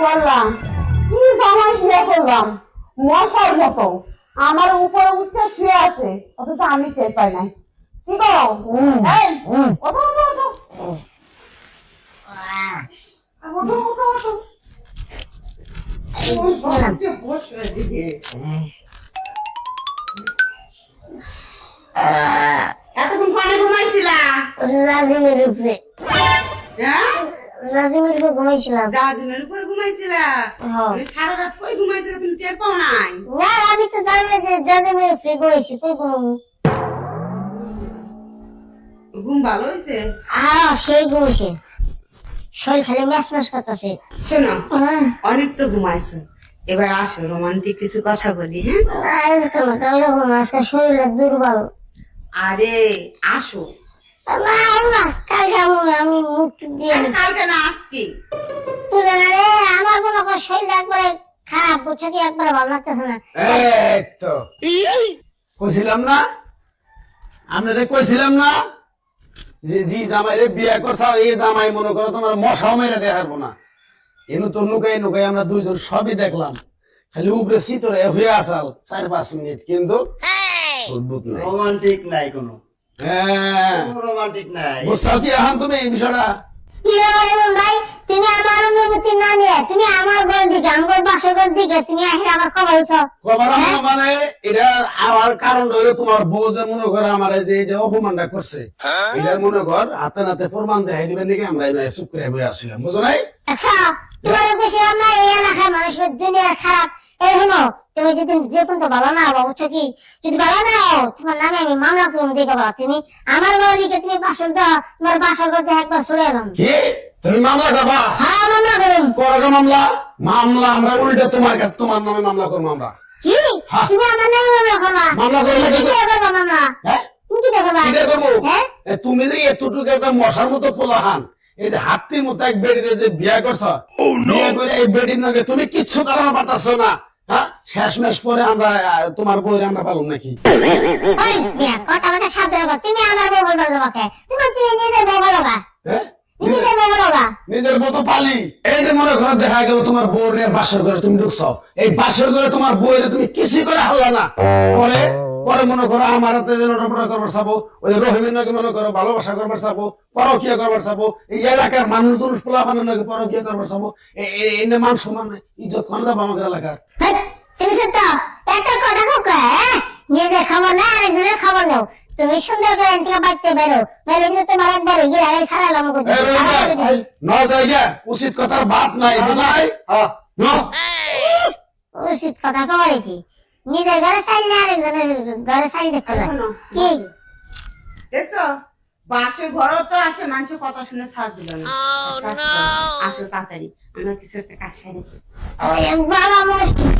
করলাম। কি জামাই বিয়ে করলাম মশার মতো। আমার উপরে উঠে শুয়ে আছে। অথচ আমি টের পাই নাই। কি গো? এই, ওঠো, ওঠো, ওঠো। ওঠো, ওঠো, ওঠো। ওই বাড়িতে বসে এদিকে। এতক্ষণ পানি ঘুমাইছিলা? হ্যাঁ? রাজিমের উপরে ঘুমাইছিলাম। জাহাজের উপরে ঘুমাইছিলা? হ্যাঁ। তুমি সারা রাত কই ঘুমাইছিলা? তুমি টের পাও নাই? না আমি তো জানি যে রাজিমের উপরে ঘুমাইছি কই ঘুমাবো? ঘুম ভালো হয়েছে আহ সেই ঘুমাইছে। শরীর খালি ম্যাচ ম্যাচ করতেছে। শোনো অনেক তো ঘুমাইছো। এবার আসো রোমান্টিক কিছু কথা বলি হ্যাঁ? আজকে মোটা এরকম আজকে শরীরে দুর্বল। আরে আসো। না না। কালকে আমি আমি মুখ দিয়ে কালকে না আজকে? তুই জানা রে আমার মনে কর শরীরটা একবারে খারাপ বুঝছ কি? একবারে ভালো লাগতেছে না। এই তো। কইছিলাম না? আপনাদের কইছিলাম না? যে জি জামাইরে বিয়ে করছাও এই জামাই মনে করো তোমার মশাও মেরে দেখাবো না। এনু তো নুকাই নুকাই আমরা দুইজন সবই দেখলাম। খালি উপরে শীতরে হয়ে আসাল চার পাঁচ মিনিট কিন্তু রোমান্টিক নাই কোনো। রোমান্টিক নাই। বুঝছাও কি এখন তুমি বিষয়টা কি ভাই তুমি আমার অনুমতি না নিয়ে তুমি আমার ঘরের দিকে আমার বাসর ঘরের দিকে তুমি আসলে আমার খবর হইছো খবর মানে এটা আমার কারণ হলো তোমার বউ যে মনে করে আমার যে যে অপমানটা করছে। এটার মনে কর হাতে নাতে প্রমাণ দেখাই দিবেন নাকি আমরা এই চুপ করে বয়ে আসছিলাম বুঝো নাই? আচ্ছা তোমার বেশি আমরা এই এলাকার মানুষের দুনিয়ার খারাপ এই হলো তুমি যদি যে পর্যন্ত ভালো না হব বুঝছ কি যদি ভালো না হও তোমার নামে আমি মামলা দেখে তুমি আমার দিকে তুমি বাসর দাও তোমার বাসর করতে একবার চলে এলাম। কি? তুমি মামলা করবা? হ্যাঁ মামলা করুন করো মামলা? মামলা আমরা উল্টে তোমার কাছে তোমার নামে মামলা করব আমরা। কি? হ্যাঁ। তুমি আমার নামে মামলা করবা? মামলা করলে কি করবা? মামলা? হ্যাঁ। তুমি কি দেখবা কি করব? হ্যাঁ? তুমি যে এতটুকু একটা মশার মতো পোলাহান এই যে হাতির মতো এক বেডির যে বিয়ে করছ বিয়ে করে এই বেডির নাকি তুমি কিচ্ছু কারণ পাতাছো না। হ্যাঁ? শেষ পরে আমরা তোমার বইরে আমরা পালন নাকি? কথা কথা সাবধানে বল তুমি আমার বউ বলবা তোমাকে। তুমি তুমি নিজের বউ বলবা। হ্যাঁ? নিজের বউ বলবা। নিজের মতো পালি। এই যে মনে করো দেখা গেল তোমার বউরের বাসর ঘরে তুমি ঢুকছো। এই বাসর ঘরে তোমার বউরে তুমি কিছুই করে হাল্লা না। পরে পরে মনে করো আমার হাতে যেন রপড়া করবার চাবো ওই রহিমের নাকি মনে করো ভালোবাসা করবার চাবো পরকিয়া করবার চাবো এই এলাকার মানুষ জুনুষ পোলা বানার নাকি পরকিয়া করবার চাবো এই মান সমান নাই। ইজ্জত কোন যাব আমাদের এলাকার? তুমি সত্য? এত কথা কোকা হ্যাঁ? নিজের খবর না আরেকজনের খবর নাও। তুমি সুন্দর করে থেকে বাড়তে বেরো নাহলে কিন্তু তোমার একবার গিয়ে আগে সারালাম ন জায়গা উচিত কথার বাদ নাই বুঝাই? উচিত কথা নিজের ঘরে চাইল না আরেকজনের ঘরে চাইল দেখতে কি? দেখছ? বাসে ঘরও তো আসে মানুষের কথা শুনে ছাড় দিল না। আসো তাড়াতাড়ি আমরা কিছু একটা কাজ সারি বাবা মুশকিল